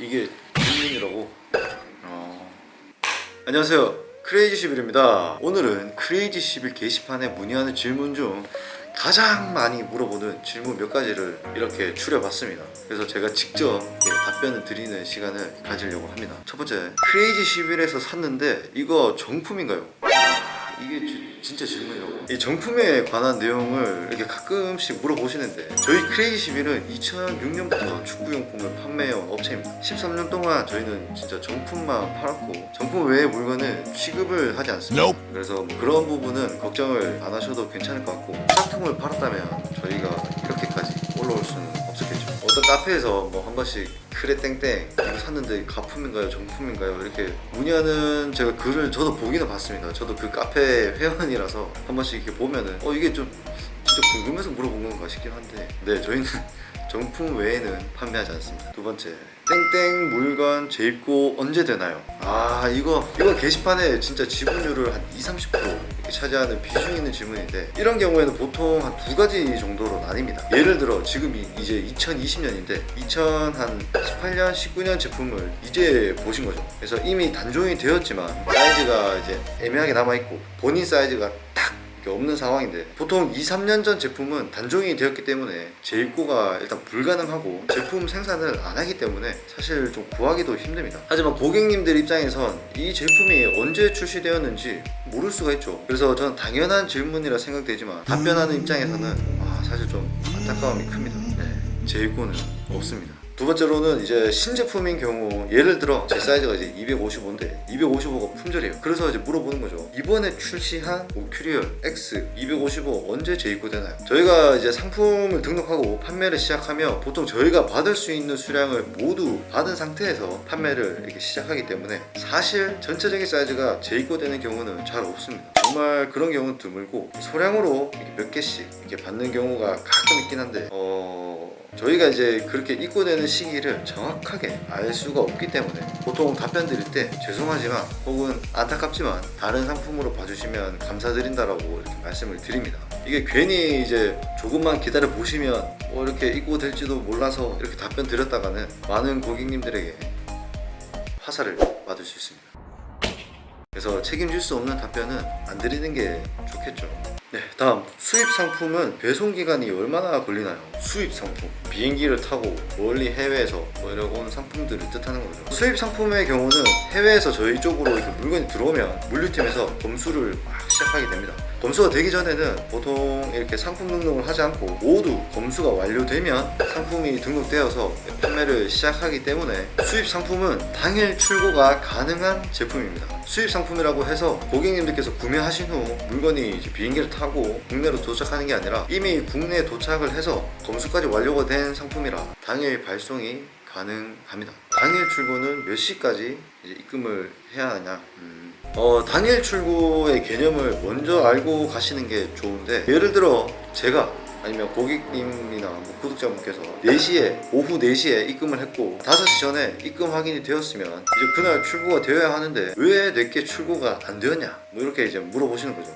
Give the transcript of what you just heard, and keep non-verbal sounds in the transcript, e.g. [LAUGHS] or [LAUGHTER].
이게 질문이라고? 어... 안녕하세요. 크레이지 11입니다. 오늘은 크레이지 11 게시판에 문의하는 질문 중 가장 많이 물어보는 질문 몇 가지를 이렇게 추려봤습니다. 그래서 제가 직접 예, 답변을 드리는 시간을 가지려고 합니다. 첫 번째 크레이지 11에서 샀는데 이거 정품인가요? 아, 이게 지- 진짜 질문이라고. 이 정품에 관한 내용을 이렇게 가끔씩 물어보시는데 저희 크레이지 11은 2006년부터 축구용품을 판매해온 업체입니다. 13년 동안 저희는 진짜 정품만 팔았고 정품 외의 물건은 취급을 하지 않습니다. 그래서 뭐 그런 부분은 걱정을 안 하셔도 괜찮을 것 같고 짝퉁을 팔았다면 저희가 이렇게까지 올라올 수는 없었겠죠 어떤 카페에서 뭐 한 번씩 그래 땡땡 이거 샀는데 가품인가요? 정품인가요? 이렇게 문의하는 제가 글을 저도 보기는 봤습니다. 저도 그 카페 회원이라서 한 번씩 이렇게 보면은 어 이게 좀 진짜 궁금해서 물어본 건가 싶긴 한데. 네 저희는 [LAUGHS] 정품 외에는 판매하지 않습니다. 두 번째. 땡땡 물건 재입고 언제 되나요? 아 이거 이거 게시판에 진짜 지분율을 한 2, 30% 이렇게 차지하는 비중 있는 질문인데 이런 경우에는 보통 한 두 가지 정도로 나뉩니다. 예를 들어 지금이 이제 2020년인데 2018년 19년 제품을 이제 보신 거죠? 그래서 이미 단종이 되었지만 사이즈가 이제 애매하게 남아있고 본인 사이즈가 딱 없는 상황인데 보통 2, 3년 전 제품은 단종이 되었기 때문에 재입고가 일단 불가능하고 제품 생산을 안 하기 때문에 사실 좀 구하기도 힘듭니다. 하지만 고객님들 입장에선 이 제품이 언제 출시되었는지 모를 수가 있죠. 그래서 저는 당연한 질문이라 생각되지만 답변하는 입장에서는 아, 사실 좀 안타까움이 큽니다. 네, 재입고는 없습니다. 두 번째로는 이제 신제품인 경우 예를 들어 제 사이즈가 이제 255인데 255가 품절이에요. 그래서 이제 물어보는 거죠. 이번에 출시한 오큐리얼 X 255 언제 재입고되나요? 저희가 이제 상품을 등록하고 판매를 시작하면 보통 저희가 받을 수 있는 수량을 모두 받은 상태에서 판매를 이렇게 시작하기 때문에 사실 전체적인 사이즈가 재입고되는 경우는 잘 없습니다. 정말 그런 경우는 드물고 소량으로 이렇게 몇 개씩 이렇게 받는 경우가 가끔 있긴 한데 어 저희가 이제 그렇게 입고되는 시기를 정확하게 알 수가 없기 때문에 보통 답변 드릴 때 죄송하지만 혹은 안타깝지만 다른 상품으로 봐주시면 감사드린다라고 이렇게 말씀을 드립니다. 이게 괜히 이제 조금만 기다려 보시면 뭐 이렇게 입고 될지도 몰라서 이렇게 답변 드렸다가는 많은 고객님들에게 화살을 받을 수 있습니다. 그래서 책임질 수 없는 답변은 안 드리는 게 좋겠죠. 네, 다음 수입 상품은 배송 기간이 얼마나 걸리나요? 수입 상품 비행기를 타고 멀리 해외에서 뭐 이런 온 상품들을 뜻하는 거죠. 수입 상품의 경우는 해외에서 저희 쪽으로 이렇게 물건이 들어오면 물류팀에서 검수를 막 시작하게 됩니다. 검수가 되기 전에는 보통 이렇게 상품 등록을 하지 않고 모두 검수가 완료되면 상품이 등록되어서 판매를 시작하기 때문에 수입 상품은 당일 출고가 가능한 제품입니다. 수입 상품이라고 해서 고객님들께서 구매하신 후 물건이 이제 비행기를 타고 국내로 도착하는 게 아니라 이미 국내에 도착을 해서 검수까지 완료가 된 상품이라 당일 발송이 가능합니다. 당일 출고는 몇 시까지 입금을 해야 하냐? 음, 어, 당일 출고의 개념을 먼저 알고 가시는 게 좋은데 예를 들어 제가 아니면 고객님이나 뭐 구독자분께서 4시에 오후 4시에 입금을 했고 5시 전에 입금 확인이 되었으면 이제 그날 출고가 되어야 하는데 왜 내게 출고가 안 되었냐? 뭐 이렇게 이제 물어보시는 거죠